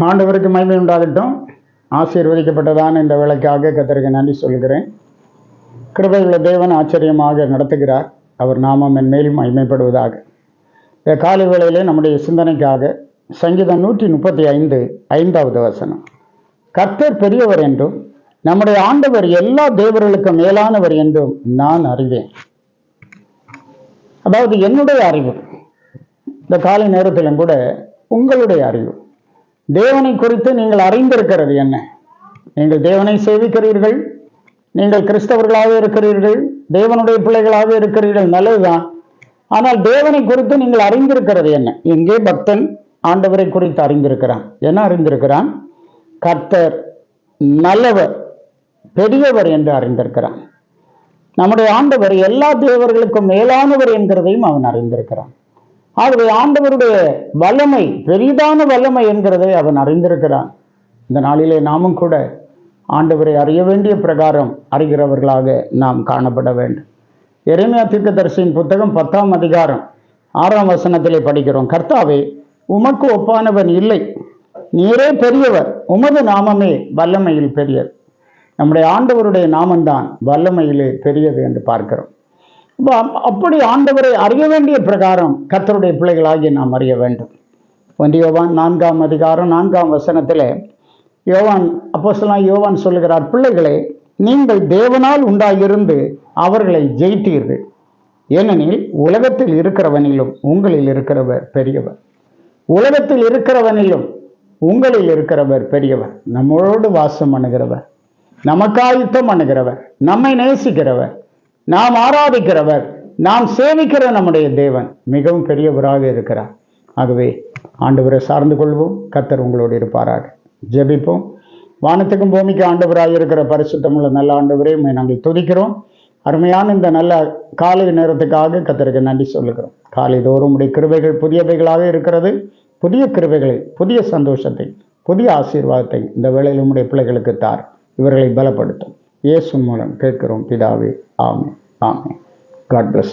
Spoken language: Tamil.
ஆண்டவருக்கு மகிமை உண்டாகட்டும். ஆசீர்வதிக்கப்பட்டதான இந்த விலைக்காக கத்தருக்கு நன்றி சொல்கிறேன் கிருபையுள்ள தேவன் ஆச்சரியமாக நடத்துகிறார். அவர் நாமம் என் மேலும் மகிமைப்படுவதாக. இந்த காலை வேளையிலே நம்முடைய சிந்தனைக்காக சங்கீதம் நூற்றி முப்பத்தி ஐந்து ஐந்தாவது வசனம். கர்த்தர் பெரியவர் என்றும் நம்முடைய ஆண்டவர் எல்லா தேவர்களுக்கும் மேலானவர் என்றும் நான் அறிவேன். அதாவது என்னுடைய அறிவு. இந்த காலை நேரத்திலும் கூட உங்களுடைய அறிவு. தேவனை குறித்து நீங்கள் அறிந்திருக்கிறது என்ன? நீங்கள் தேவனை சேவிக்கிறீர்கள். நீங்கள் கிறிஸ்தவர்களாக இருக்கிறீர்கள். தேவனுடைய பிள்ளைகளாக இருக்கிறீர்கள். நல்லதுதான். ஆனால் தேவனை குறித்து நீங்கள் அறிந்திருக்கிறது என்ன? எங்கே பக்தன் ஆண்டவரை குறித்து அறிந்திருக்கிறான். என்ன அறிந்திருக்கிறான்? கர்த்தர் நல்லவர் பெரியவர் என்று அறிந்திருக்கிறான். நம்முடைய ஆண்டவர் எல்லா தேவர்களுக்கும் மேலானவர் என்கிறதையும் அவன் அறிந்திருக்கிறான். ஆகவே ஆண்டவருடைய வல்லமை பெரிதான வல்லமை என்கிறதை அவன் அறிந்திருக்கிறான். இந்த நாளிலே நாமும் கூட ஆண்டவரை அறிய வேண்டிய பிரகாரம் அறிகிறவர்களாக நாம் காணப்பட வேண்டும். எரேமியா தீர்க்கதரிசியின் புத்தகம் பத்தாம் அதிகாரம் ஆறாம் வசனத்திலே படிக்கிறோம். கர்த்தாவே உமக்கு ஒப்பானவன் இல்லை. நீரே பெரியவர். உமது நாமமே வல்லமையில் பெரியது நம்முடைய ஆண்டவருடைய நாமம்தான் வல்லமையிலே பெரியது என்று பார்க்கிறோம். அப்படி ஆண்டவரை அறிய வேண்டிய பிரகாரம் கத்தருடைய பிள்ளைகளாகி நாம் அறிய வேண்டும். ஒன்று யோவான் நான்காம் அதிகாரம் நான்காம் வசனத்தில் யோவான் அப்போஸ்தலனாகிய யோவான் சொல்லுகிறார் பிள்ளைகளே நீங்கள் தேவனால் உண்டாயிருந்து அவர்களை ஜெயித்தீர்கள். ஏனெனில் உலகத்தில் இருக்கிறவனிலும் உங்களில் இருக்கிறவர் பெரியவர். உலகத்தில் இருக்கிறவனிலும் உங்களில் இருக்கிறவர் பெரியவர். நம்மளோடு வாசம் பண்ணுகிறவர். நமக்காயுத்தம் பண்ணுகிறவர். நம்மை நேசிக்கிறவர். நாம் ஆராதிக்கிறவர் நாம் சேவிக்கிற நம்முடைய தேவன். மிகவும் பெரியவராக இருக்கிறார். ஆகவே ஆண்டவரை சார்ந்து கொள்வோம். கத்தர் உங்களோடு இருப்பாராக. ஜெபிப்போம். வானத்துக்கும் பூமிக்கு ஆண்டவராக இருக்கிற பரிசுத்தமுள்ள நல்ல ஆண்டவரே நாங்கள் துதிக்கிறோம். அருமையான இந்த நல்ல காலை நேரத்துக்காக கத்தருக்கு நன்றி சொல்லுகிறோம். காலை தோறும் உடைய கிருவைகள் புதியவைகளாக இருக்கிறது. புதிய கிருவைகளை புதிய சந்தோஷத்தை புதிய ஆசீர்வாதத்தை இந்த வேளையில் உடைய பிள்ளைகளுக்கு தார். இவர்களை பலப்படுத்தும். இயேசு மூலம் கேட்கிறோம் பிதாவே ஆமென் ஆமென் காட் bless